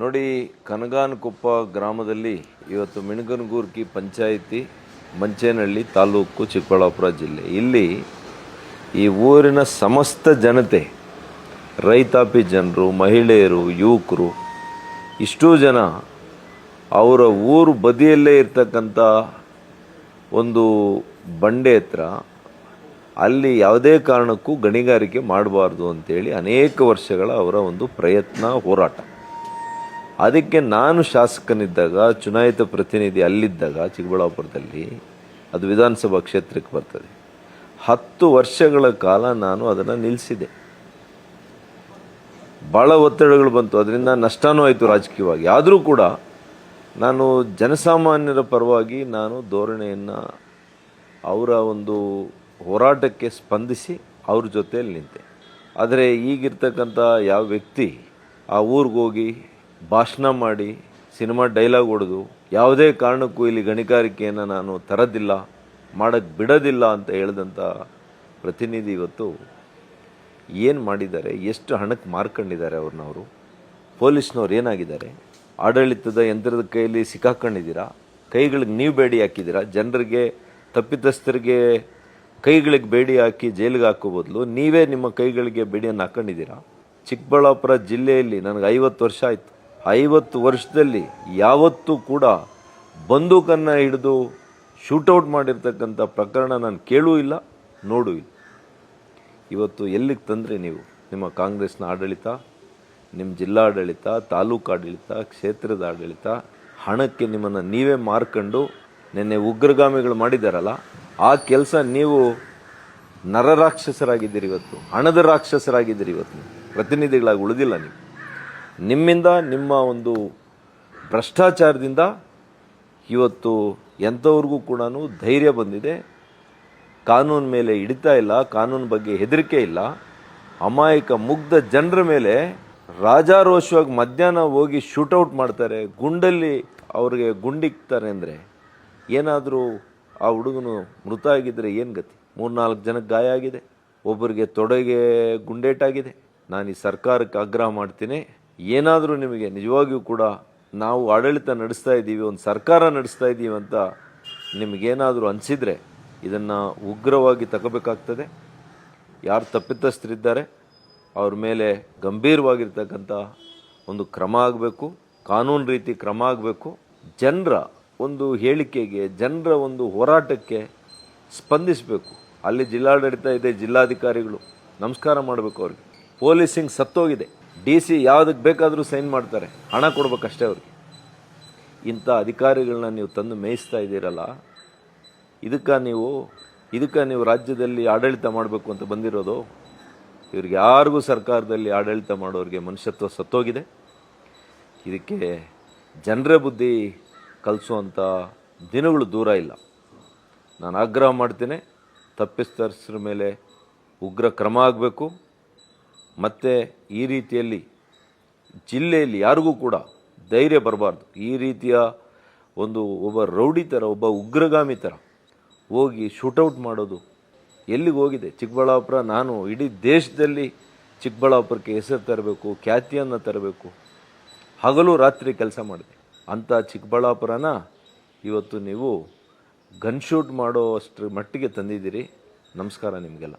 ನೋಡಿ, ಕನಗಾನಕೊಪ್ಪ ಗ್ರಾಮದಲ್ಲಿ ಇವತ್ತು ಮಿಣಗನಗೂರ್ಕಿ ಪಂಚಾಯಿತಿ, ಮಂಚೇನಹಳ್ಳಿ ತಾಲೂಕು, ಚಿಕ್ಕಬಳ್ಳಾಪುರ ಜಿಲ್ಲೆ. ಇಲ್ಲಿ ಈ ಊರಿನ ಸಮಸ್ತ ಜನತೆ, ರೈತಾಪಿ ಜನರು, ಮಹಿಳೆಯರು, ಯುವಕರು, ಇಷ್ಟೂ ಜನ ಅವರ ಊರು ಬದಿಯಲ್ಲೇ ಇರ್ತಕ್ಕಂಥ ಒಂದು ಬಂಡೆ ಹತ್ರ ಅಲ್ಲಿ ಯಾವುದೇ ಕಾರಣಕ್ಕೂ ಗಣಿಗಾರಿಕೆ ಮಾಡಬಾರ್ದು ಅಂತೇಳಿ ಅನೇಕ ವರ್ಷಗಳ ಅವರ ಒಂದು ಪ್ರಯತ್ನ, ಹೋರಾಟ. ಅದಕ್ಕೆ ನಾನು ಶಾಸಕನಿದ್ದಾಗ, ಚುನಾಯಿತ ಪ್ರತಿನಿಧಿ ಅಲ್ಲಿದ್ದಾಗ, ಚಿಕ್ಕಬಳ್ಳಾಪುರದಲ್ಲಿ ಅದು ವಿಧಾನಸಭಾ ಕ್ಷೇತ್ರಕ್ಕೆ ಬರ್ತದೆ. ಹತ್ತು ವರ್ಷಗಳ ಕಾಲ ನಾನು ಅದನ್ನು ನಿಲ್ಲಿಸಿದೆ ಭಾಳ ಒತ್ತಡಗಳು ಬಂತು. ಅದರಿಂದ ನಷ್ಟನೂ ಆಯಿತು ರಾಜಕೀಯವಾಗಿ. ಆದರೂ ಕೂಡ ನಾನು ಜನಸಾಮಾನ್ಯರ ಪರವಾಗಿ ನಾನು ಧೋರಣೆಯನ್ನು ಅವರ ಒಂದು ಹೋರಾಟಕ್ಕೆ ಸ್ಪಂದಿಸಿ ಅವ್ರ ಜೊತೆಯಲ್ಲಿ ನಿಂತೆ. ಆದರೆ ಈಗಿರ್ತಕ್ಕಂಥ ಯಾವ ವ್ಯಕ್ತಿ ಆ ಊರಿಗೋಗಿ ಭಾಷಣ ಮಾಡಿ ಸಿನಿಮಾ ಡೈಲಾಗ್ ಹೊಡೆದು ಯಾವುದೇ ಕಾರಣಕ್ಕೂ ಇಲ್ಲಿ ಗಣಿಗಾರಿಕೆಯನ್ನು ನಾನು ತರೋದಿಲ್ಲ ಮಾಡೋಕ್ಕೆ ಬಿಡೋದಿಲ್ಲ ಅಂತ ಹೇಳಿದಂಥ ಪ್ರತಿನಿಧಿ ಇವತ್ತು ಏನು ಮಾಡಿದ್ದಾರೆ, ಎಷ್ಟು ಹಣಕ್ಕೆ ಮಾರ್ಕೊಂಡಿದ್ದಾರೆ ಅವ್ರನ್ನ ಅವರು? ಪೊಲೀಸ್ನವ್ರು ಏನಾಗಿದ್ದಾರೆ? ಆಡಳಿತದ ಯಂತ್ರದ ಕೈಯಲ್ಲಿ ಸಿಕ್ಕಾಕೊಂಡಿದ್ದೀರಾ? ಕೈಗಳಿಗೆ ನೀವು ಬೇಡಿ ಹಾಕಿದ್ದೀರಾ? ಜನರಿಗೆ, ತಪ್ಪಿತಸ್ಥರಿಗೆ ಕೈಗಳಿಗೆ ಬೇಡಿ ಹಾಕಿ ಜೈಲಿಗೆ ಹಾಕೋ ಬದಲು ನೀವೇ ನಿಮ್ಮ ಕೈಗಳಿಗೆ ಬೇಡಿಯನ್ನು ಹಾಕೊಂಡಿದ್ದೀರಾ? ಚಿಕ್ಕಬಳ್ಳಾಪುರ ಜಿಲ್ಲೆಯಲ್ಲಿ ನನಗೆ ಐವತ್ತು ವರ್ಷ ಆಯಿತು. ಐವತ್ತು ವರ್ಷದಲ್ಲಿ ಯಾವತ್ತೂ ಕೂಡ ಬಂದೂಕನ್ನು ಹಿಡಿದು ಶೂಟೌಟ್ ಮಾಡಿರ್ತಕ್ಕಂಥ ಪ್ರಕರಣ ನಾನು ಕೇಳೂ ಇಲ್ಲ, ನೋಡೂ ಇಲ್ಲ. ಇವತ್ತು ಎಲ್ಲಿಗೆ ತಂದರೆ ನೀವು? ನಿಮ್ಮ ಕಾಂಗ್ರೆಸ್ನ ಆಡಳಿತ ನಿಮ್ಮ ಜಿಲ್ಲಾಡಳಿತ, ತಾಲೂಕು ಆಡಳಿತ, ಕ್ಷೇತ್ರದ ಆಡಳಿತ, ಹಣಕ್ಕೆ ನಿಮ್ಮನ್ನು ನೀವೇ ಮಾರ್ಕೊಂಡು ನಿನ್ನೆ ಉಗ್ರಗಾಮಿಗಳು ಮಾಡಿದ್ದಾರಲ್ಲ ಆ ಕೆಲಸ ನೀವು ನರರಾಕ್ಷಸರಾಗಿದ್ದೀರಿ ಇವತ್ತು, ಹಣದ ರಾಕ್ಷಸರಾಗಿದ್ದೀರಿ ಇವತ್ತು. ಪ್ರತಿನಿಧಿಗಳಾಗಿ ಉಳಿದಿಲ್ಲ ನೀವು. ನಿಮ್ಮಿಂದ, ನಿಮ್ಮ ಒಂದು ಭ್ರಷ್ಟಾಚಾರದಿಂದ ಇವತ್ತು ಎಂಥವ್ರಿಗೂ ಕೂಡ ಧೈರ್ಯ ಬಂದಿದೆ. ಕಾನೂನು ಮೇಲೆ ಹಿಡಿತಾ ಇಲ್ಲ, ಕಾನೂನು ಬಗ್ಗೆ ಹೆದರಿಕೆ ಇಲ್ಲ. ಅಮಾಯಕ, ಮುಗ್ಧ ಜನರ ಮೇಲೆ ರಾಜಾರೋಷವಾಗಿ ಮಧ್ಯಾಹ್ನ ಹೋಗಿ ಶೂಟೌಟ್ ಮಾಡ್ತಾರೆ, ಗುಂಡಲ್ಲಿ ಅವ್ರಿಗೆ ಗುಂಡಿಕ್ತಾರೆ ಅಂದರೆ ಏನಾದರೂ ಆ ಹುಡುಗನು ಮೃತ ಆಗಿದ್ದರೆ ಏನು ಗತಿ? ಮೂರ್ನಾಲ್ಕು ಜನಕ್ಕೆ ಗಾಯ ಆಗಿದೆ, ಒಬ್ಬರಿಗೆ ತೊಡೆಗೆ ಗುಂಡೇಟಾಗಿದೆ ನಾನು ಈ ಸರ್ಕಾರಕ್ಕೆ ಆಗ್ರಹ ಮಾಡ್ತೀನಿ. ಏನಾದರೂ ನಿಮಗೆ ನಿಜವಾಗಿಯೂ ಕೂಡ ನಾವು ಆಡಳಿತ ನಡೆಸ್ತಾ ಇದ್ದೀವಿ, ಒಂದು ಸರ್ಕಾರ ನಡೆಸ್ತಾ ಇದ್ದೀವಿ ಅಂತ ನಿಮಗೇನಾದರೂ ಅನಿಸಿದರೆ ಇದನ್ನು ಉಗ್ರವಾಗಿ ತಗೋಬೇಕಾಗ್ತದೆ. ಯಾರು ತಪ್ಪಿತಸ್ಥರಿದ್ದಾರೆ, ಅವ್ರ ಮೇಲೆ ಗಂಭೀರವಾಗಿರ್ತಕ್ಕಂಥ ಒಂದು ಕ್ರಮ ಆಗಬೇಕು, ಕಾನೂನು ರೀತಿ ಕ್ರಮ ಆಗಬೇಕು. ಜನರ ಒಂದು ಹೇಳಿಕೆಗೆ, ಜನರ ಒಂದು ಹೋರಾಟಕ್ಕೆ ಸ್ಪಂದಿಸಬೇಕು. ಅಲ್ಲಿ ಜಿಲ್ಲಾಡಳಿತ ಇದೆ, ಜಿಲ್ಲಾಧಿಕಾರಿಗಳು. ನಮಸ್ಕಾರ ಮಾಡಬೇಕು ಅವ್ರಿಗೆ. ಪೊಲೀಸಿಂಗ್ ಸತ್ತೋಗಿದೆ. ಡಿ ಸಿ ಯಾವುದಕ್ಕೆ ಬೇಕಾದರೂ ಸೈನ್ ಮಾಡ್ತಾರೆ. ಹಣ ಕೊಡ್ಬೇಕಷ್ಟೇ ಅವ್ರಿಗೆ. ಇಂಥ ಅಧಿಕಾರಿಗಳನ್ನ ನೀವು ತಂದು ಮೇಯಿಸ್ತಾ ಇದ್ದೀರಲ್ಲ, ಇದಕ್ಕೆ ನೀವು ಇದಕ್ಕೆ ನೀವು ರಾಜ್ಯದಲ್ಲಿ ಆಡಳಿತ ಮಾಡಬೇಕು ಅಂತ ಬಂದಿರೋದು, ಇವ್ರಿಗೆ ಯಾರಿಗೂ ಸರ್ಕಾರದಲ್ಲಿ ಆಡಳಿತ ಮಾಡೋರಿಗೆ ಮನುಷ್ಯತ್ವ ಸತ್ತೋಗಿದೆ. ಇದಕ್ಕೆ ಜನರ ಬುದ್ಧಿ ಕಲಿಸುವಂಥ ದಿನಗಳು ದೂರ ಇಲ್ಲ. ನಾನು ಆಗ್ರಹ ಮಾಡ್ತೇನೆ ತಪ್ಪಿಸ್ತರಿಸ್ರ ಮೇಲೆ ಉಗ್ರ ಕ್ರಮ ಆಗಬೇಕು. ಮತ್ತು ಈ ರೀತಿಯಲ್ಲಿ ಜಿಲ್ಲೆಯಲ್ಲಿ ಯಾರಿಗೂ ಕೂಡ ಧೈರ್ಯ ಬರಬಾರ್ದು. ಈ ರೀತಿಯ ಒಂದು ಒಬ್ಬ ರೌಡಿ ಥರ ಒಬ್ಬ ಉಗ್ರಗಾಮಿ ಥರ ಹೋಗಿ ಶೂಟೌಟ್ ಮಾಡೋದು ಎಲ್ಲಿಗೆ ಹೋಗಿದೆ? ಚಿಕ್ಕಬಳ್ಳಾಪುರ, ನಾನು ಇಡೀ ದೇಶದಲ್ಲಿ ಚಿಕ್ಕಬಳ್ಳಾಪುರಕ್ಕೆ ಹೆಸರು ತರಬೇಕು, ಖ್ಯಾತಿಯನ್ನು ತರಬೇಕು. ಹಗಲು ರಾತ್ರಿ ಕೆಲಸ ಮಾಡಿದೆ. ಅಂಥ ಚಿಕ್ಕಬಳ್ಳಾಪುರನ ಇವತ್ತು ನೀವು ಗನ್ ಶೂಟ್ ಮಾಡೋ ಅಷ್ಟರ ಮಟ್ಟಿಗೆ ತಂದಿದ್ದೀರಿ. ನಮಸ್ಕಾರ ನಿಮಗೆಲ್ಲ.